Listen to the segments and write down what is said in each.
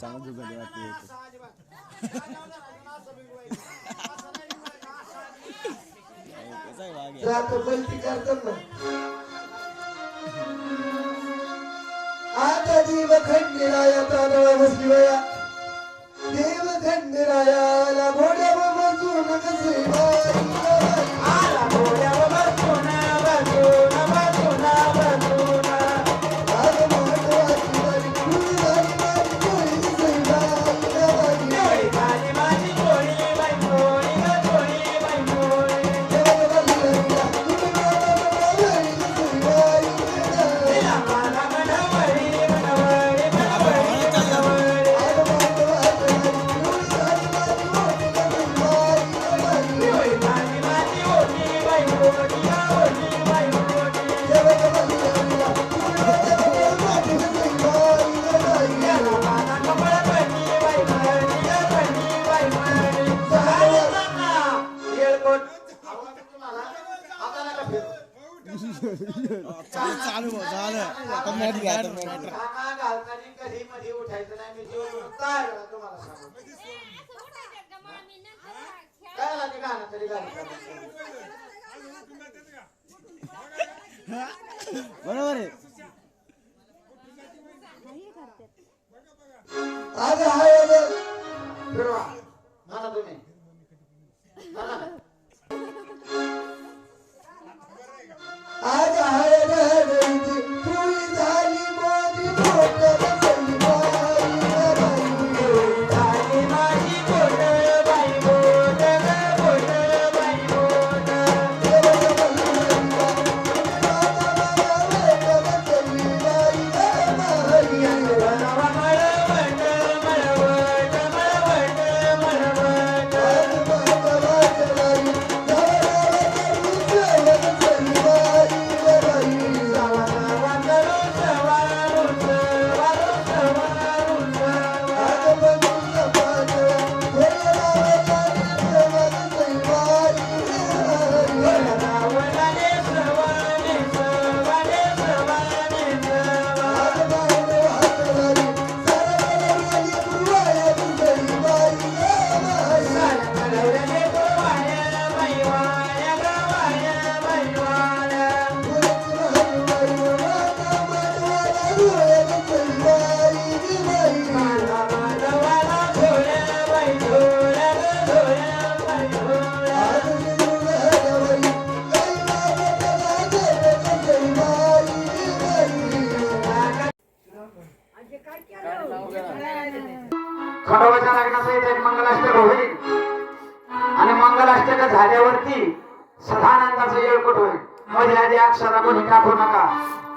चांगलं झोप वाटते आहे वाघ करतात ना. आता जीव खंडिराया तांदळा बसली वया देव खंडिरायाला भोड्या बसून कसे आला चालू झालं आता मॅट घ्या आता मॅट घ्या. कधी मध्ये उठायचं नाही मी जीवन काय तुम्हाला काय झालं ते गाणं तरी गाणं बरोबर आहे खंडोबाच्या लग्नाचा इथे एक मंगलाष्टक होईल. आणि मंगलाष्टक झाल्यावरती सदानंदाचा येळकोट होईल. मध्ये आधी अक्षरा कोणी टाकू नका.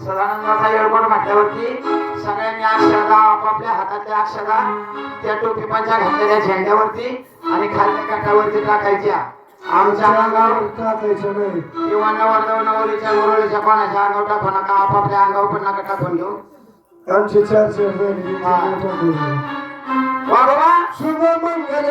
सदानंदाचा येळकोट म्हटल्यावरती सगळ्यांनी अक्षरा आपापल्या हातातल्या अक्षरा त्या टोपी पंचा घातलेल्या झेंड्यावरती आणि खालच्या काठावरती टाकायच्या. आमच्या अंगावर टाकायचं नाही. किंवा नवरदेव नवरीच्या मुरळीच्या कोणाच्या अंगावर टाकू नका. आपापल्या अंगावर पण नका टाकून घेऊ आमची चर्चा झाली वा बाबा शुभ मंगल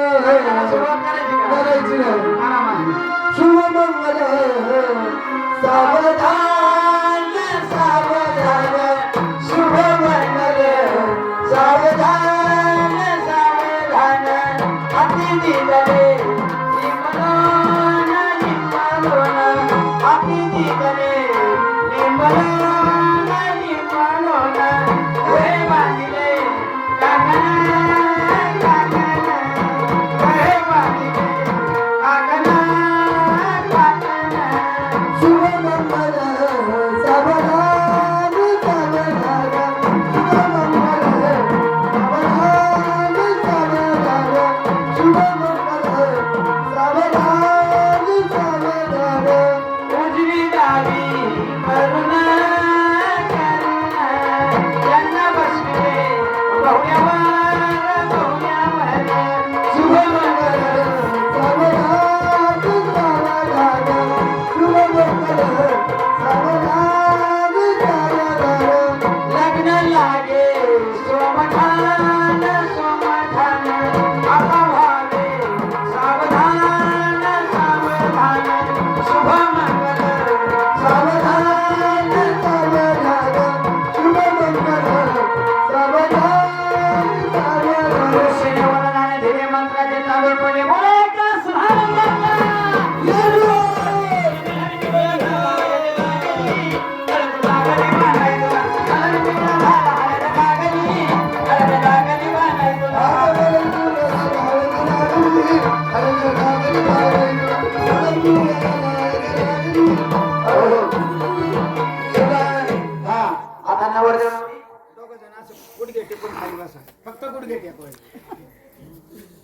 गुडघे टेकवायचे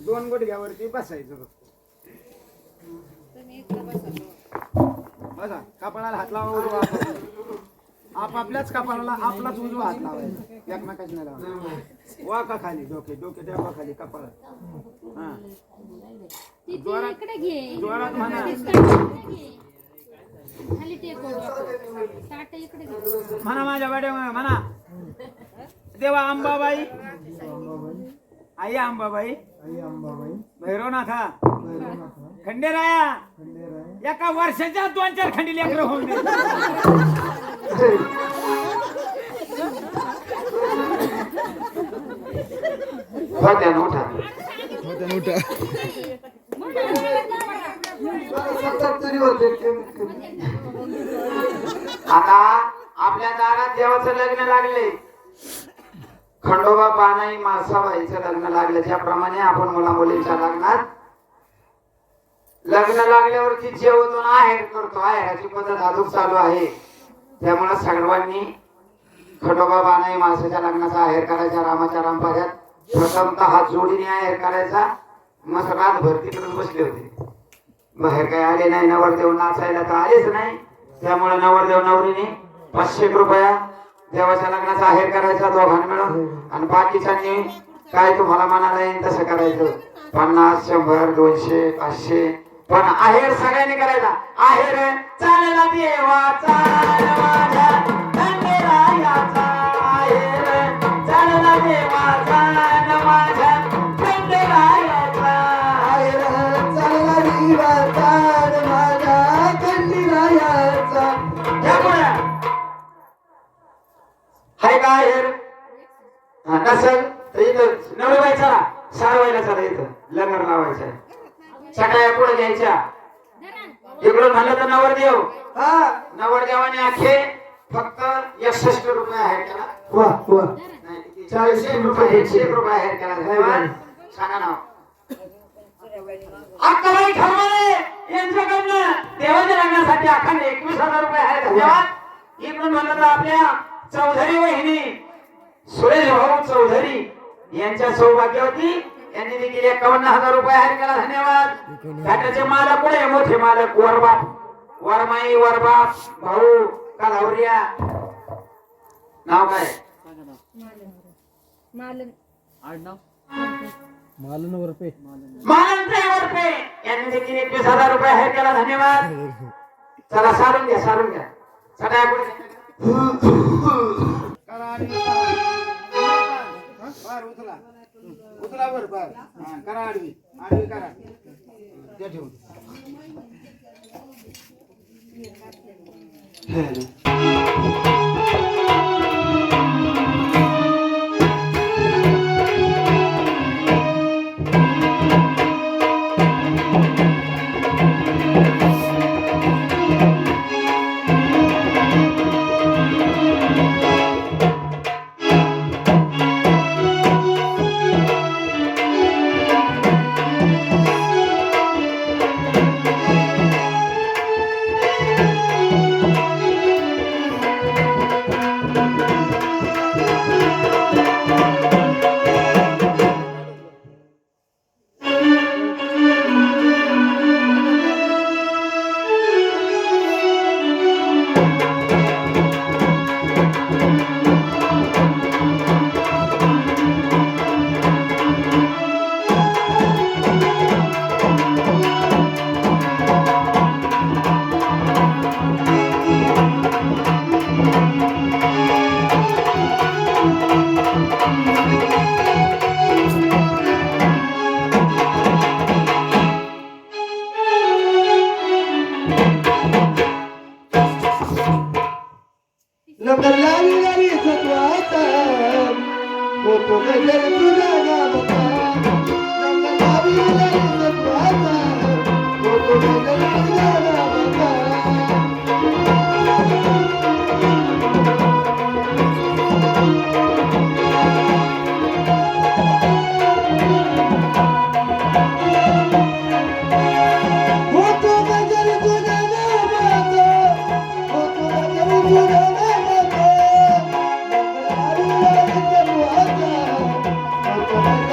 दोन गुडघ्यावरती बसायचं फक्त. बसा कपाळाला हात लावा उजवा. आपापल्याच कपाळाला आपलाच उजवा हात लावायचा. एकमेकाच नाही लावायचा. वाका खाली? डोके डोके ठेवा खाली कपाळात. हा. ती जोरात- म्हणा. म्हणा माझ्या वाड्या म्हणा. देवा अंबाबाई. आई अंबाबाई. आई अंबाबाई. भैरवनाथा भैरवनाथा खंडेराया. खंडेराय. एका वर्षाच्या दोन चार खंडी लेकर होऊन आता आपल्या दारात देवाचं लग्न लागले. खंडोबा पानाई मासाबाईचं लग्न लागलं. ज्याप्रमाणे आपण मुला मुलींच्या लग्नात लग्न लागल्यावरती जेवतो आहेर करतो. आहेराची पद्धत अजून चालू आहे. त्यामुळे सर्वांनी खंडोबा बानाई मासाच्या लग्नाचा आहेर करायचा रामाच्या रामपाऱ्यात प्रथमतः हात जोडीने आहेर करायचा. मग रातभर तिकडेच बसले होते. बाहेर काही आले नाही. नवरदेव नाचायला तर आलेच नाही. त्यामुळे नवरदेव नवरीने पाचशे रुपया देवाच्या लग्नाचा आहेर करायचा दोघांना मिळून. आणि बाकीच्यांनी काय तुम्हाला मनाला येईल तसं करायचं. पन्नास शंभर दोनशे पाचशे. पण आहेर सगळ्यांनी करायचा आहेर चालला देवा चाल माझ्या. नसेल तर इथं नवरी व्हायचा सारवायला चला इथं लग्न लावायचं. सगळ्या पुढे घ्यायच्या. इकडून म्हणलं तर नवरदेव. नवरदेवाने अखे फक्त एकसष्ट रुपये आहे त्याला. वा वा. चाळीस रुपये एकशे एक रुपये आहे त्याला. सांगा नाव अक्काबाई ठरवले यांच्याकडनं देवाच्या लग्नासाठी अखंड एकवीस हजार रुपये आहे धन्यवाद इकडून म्हणलं तर आपल्या चौधरी वहिनी सुरेश भाऊ चौधरी यांच्या सौभाग्यवती यांनी देखील एकावन्न हजार रुपये आहे केला. धन्यवाद. घाटाचे मालक पुढे मोठे मालक वरबाप वरमाई वरबाप भाऊ कालावरिया नाव काय? मालन मालनवर पे मानंद वरपे यांनी देखील एकवीस हजार रुपये आहे केला. धन्यवाद. चला सारून घ्या सारून घ्या. सगळ्या पुढे उचला उचला बर हा करा आडवी. आडवी करा. ते ठेवून.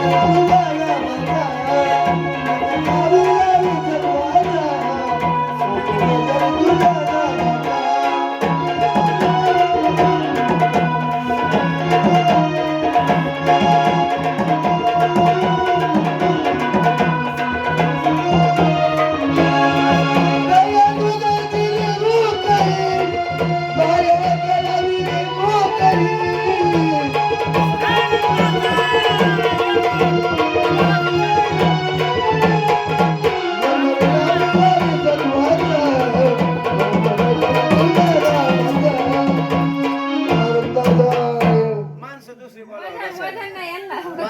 Thank you.